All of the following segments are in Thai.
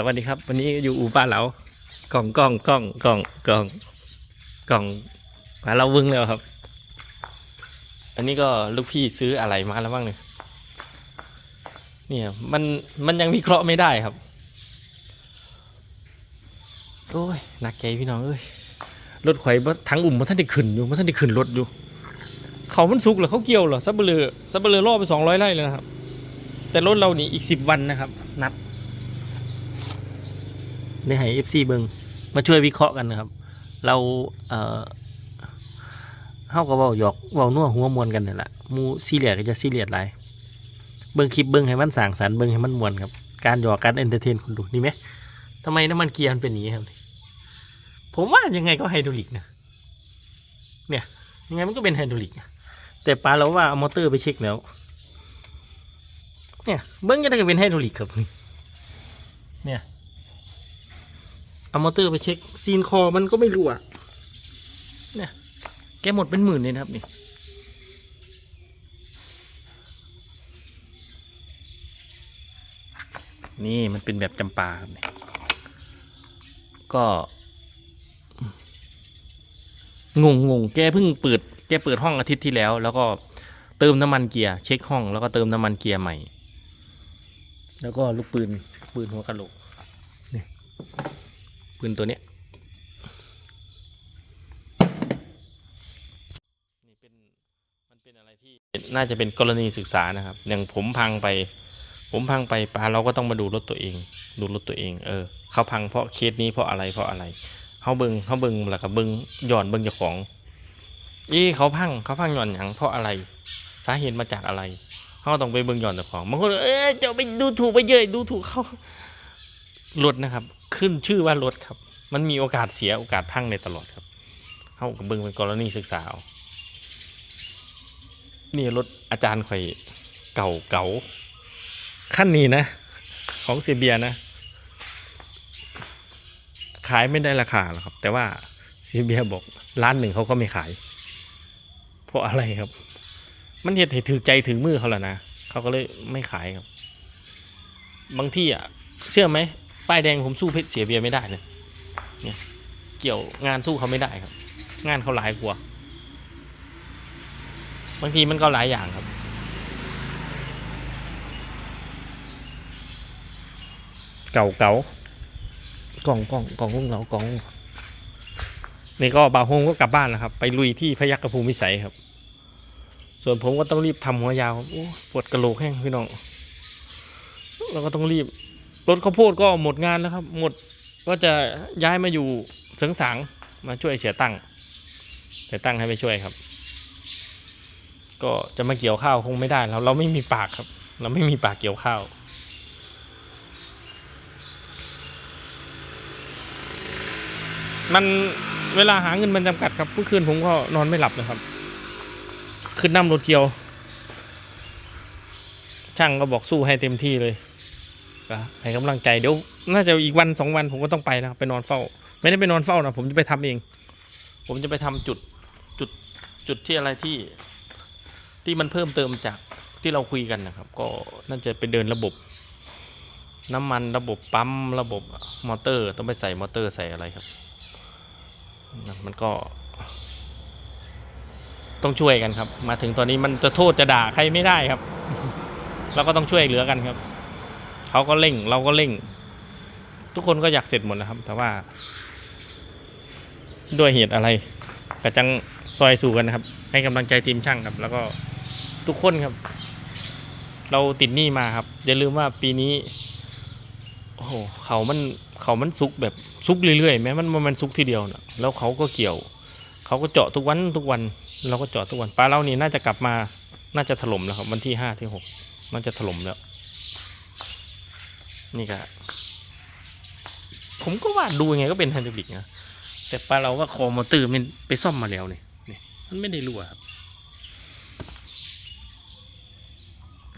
สวัสดีครับ วันนี้อยู่อู่ป้าเหลากล่องกล่องกล่องกล่องกล่องกล่องป้าเราวึงแล้วครับ อันนี้ก็ลูกพี่ซื้ออะไรมาแล้วบ้างเนี่ยเนี่ยมันมันยังวิเคราะห์ไม่ได้ครับ โอ้ยหนักใจพี่น้องเอ้ยรถไข่บ่ทั้งอุ่มมันท่านได้ขึ้นอยู่มันท่านได้ขึ้นรถอยู่ เขามันสุกเหรอเขาเกี่ยวเหรอซับเบลอซับเบลอล่อไปสองร้อยไร่เลยนะครับ แต่รถเรานี่อีกสิบวันนะครับ นัด ในให้เอฟซีเบิงมาช่วยวิเคราะห์กันนะครับ เราเอ่อเฮาก็เว้าหยอกเว้านัวหัวมวนกันนี่แหละหมูซีเรียสก็จะซีเรียสหลายเบิ่งคลิปเบิ่งให้มันสร้างสรรค์เบิ่งให้มันมวนครับ การหยอกการเอนเตอร์เทนคนดูนี่ไหมทำไมน้ำมันเกียร์มันเป็นอย่างนี้ครับ ผมว่ายังไงก็ไฮดรอลิกนะเนี่ยยังไงมันก็เป็นไฮดรอลิกนะแต่ปาเราว่าเอามอเตอร์ไปเช็คแล้ว เนี่ยเบิ้งจะได้เป็นไฮดรอลิกครับ เนี่ย เอามอเตอร์ไปเช็คซีนคอมันก็ไม่รั่วเนี่ยแกหมดเป็นหมื่นเลยนะครับนี่นี่มันเป็นแบบจำปาครับก็งงงงแกเพิ่งเปิด แกเปิดห้องอาทิตย์ที่แล้ว แล้วก็เติมน้ำมันเกียร์เช็คห้องแล้วก็เติมน้ำมันเกียร์ใหม่ แล้วก็ลูกปืนปืนหัวกะโหลกนี่ ปืนตัวเนี้ยนี่เป็นมันเป็นอะไรที่น่าจะเป็นกรณีศึกษานะครับ อย่างผมพังไป ผมพังไปปาเราก็ต้องมาดูรถตัวเอง ดูรถตัวเองเออเขาพังเพราะเคสนี้เพราะอะไรเพราะอะไรเขาเบิงเขาเบิงแล้วก็เบิงหย้อนเบิงเจ้าของอีเขาพังเขาพังหย้อนหยังเพราะอะไรสาเหตุมาจากอะไรเขาต้องไปเบิงหย้อนเจ้าของบางคนเออจะไปดูถูกไปเยอะดูถูกเขารถนะครับ ขึ้นชื่อว่ารถครับ มันมีโอกาสเสียโอกาสพังในตลอดครับเขาก็เบิงเป็นกรณีศึกษาเนี่รถอาจารย์ข่อยเก่าเก่าขั้นนี้นะ ของเสียเบียนะ ขายไม่ได้ราคาหรอกครับ แต่ว่าเสียเบียบอกร้านหนึ่งเขาก็ไม่ขาย เพราะอะไรครับ มันเหตุให้ถือใจถึงมือเขาแล้วนะเขาก็เลยไม่ขายครับ บางที่อะ เชื่อไหม ป้ายแดงผมสู้เพชรเสียเบียร์ไม่ได้เลยเนี่ยเกี่ยวงานสู้เขาไม่ได้ครับ งานเขาหลายกว่าบางทีมันก็หลายอย่างครับ เก่าเก่ากล่องกล่องกล่องของเรากล่องนี่ก็บ่าวโฮงก็กลับบ้านแล้วครับ ไปลุยที่พยัคฆภูมิวิสัยครับ ส่วนผมก็ต้องรีบทำหัวยาวครับโอ้ปวดกระโหลกแห้งพี่น้องเราก็ต้องรีบ รถข้าวโพดก็หมดงานแล้วครับ หมดก็จะย้ายมาอยู่เสิงสางมาช่วยเสียตั้งเสียตั้งให้ไปช่วยครับ ก็จะมาเกี่ยวข้าวคงไม่ได้แล้วเราไม่มีปากครับ เราไม่มีปากเกี่ยวข้าวมันเวลาหาเงินมันจำกัดครับเมื่อคืนผมก็นอนไม่หลับนะครับ ขึ้นนั่งรถเกียว ช่างก็บอกสู้ให้เต็มที่เลย ก็ให้กำลังใจเดี๋ยวน่าจะอีกวันสองวันผมก็ต้องไปนะไปนอนเฝ้า ไม่ได้ไปนอนเฝ้านะผมจะไปทำเอง ผมจะไปทำจุดจุดจุดที่อะไรที่ ที่มันเพิ่มเติมจากที่เราคุยกันนะครับ ก็น่าจะไปเดินระบบ น้ำมันระบบปั๊มระบบมอเตอร์ ต้องไปใส่มอเตอร์ใส่อะไรครับมันก็ ต้องช่วยกันครับ มาถึงตอนนี้มันจะโทษจะด่าใครไม่ได้ครับเราก็ต้องช่วยเหลือกันครับ เขาก็เร่ง เราก็เร่ง ทุกคนก็อยากเสร็จหมดนะครับ แต่ว่า ด้วยเหตุอะไรกระจังซอยสู่กันนะครับ ให้กำลังใจทีมช่างครับ แล้วก็ทุกคนครับ เราติดหนี้มาครับอย่าลืมว่าปีนี้ โอ้โหเขามันเขามันซุกแบบซุกเรื่อยๆแม้มันมันซุกทีเดียวนะแล้วเขาก็เกี่ยว เขาก็เจาะทุกวันทุกวัน เราก็เจาะทุกวันปลาเรานี่น่าจะกลับมาน่าจะถล่มแล้วครับ วันที่ห้าที่หกน่าจะถล่มแล้ว นี่ก็ผมก็ว่าดูยังไงก็เป็นไฮดรอลิกนะแต่ปลาเราว่าคอมอเตอร์มันไปซ่อมมาแล้วเนี่ยนี่มันไม่ได้รั่วครับ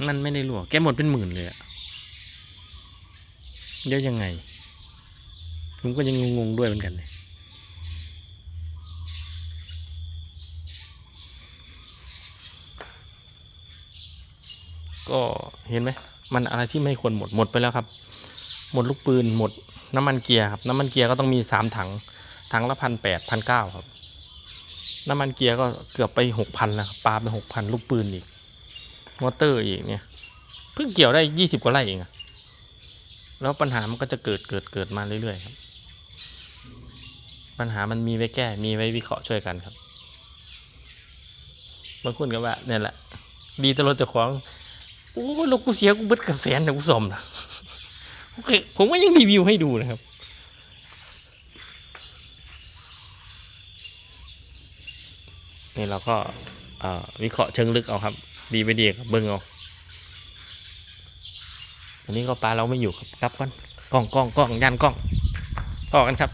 มันไม่ได้รั่วแกหมดเป็นหมื่นเลยอะเยอะยังไง ผมก็ยังงงๆด้วยเหมือนกันเลยก็เห็นไหม มันอะไรที่ไม่ควรหมดหมดไปแล้วครับ หมดลูกปืนหมดน้ำมันเกียร์ครับน้ำมันเกียร์ก็ต้องมีสามถังถังละพันแปดพันเก้าครับ น้ำมันเกียร์ก็เกือบไปหกพันแล้วครับปาไปหกพันลูกปืนอีก มอเตอร์อีกเนี่ย เพิ่งเกี่ยวได้ยี่สิบกว่าไร่เองอะแล้วปัญหามันก็จะเกิดเกิดเกิดมาเรื่อยๆครับ ปัญหามันมีไว้แก้ มีไว้วิเคราะห์ช่วยกันครับ บางคนก็ว่าเนี่ยแหละ ดีตลอดแต่ของ โอ้ยรถกูเสียกูเบิดเกับแสนนะกูสมนะโอเคผมก็ยังรีวิวให้ดูนะครับ นี่เราก็วิเคราะห์เชิงลึกเอาครับ ดีไปดีครับเบิ้งเอาวันนี้ก็ปลาเราไม่อยู่ครับกลับกันกล้องกล้องกล้องยันกล้องต่อกันครับ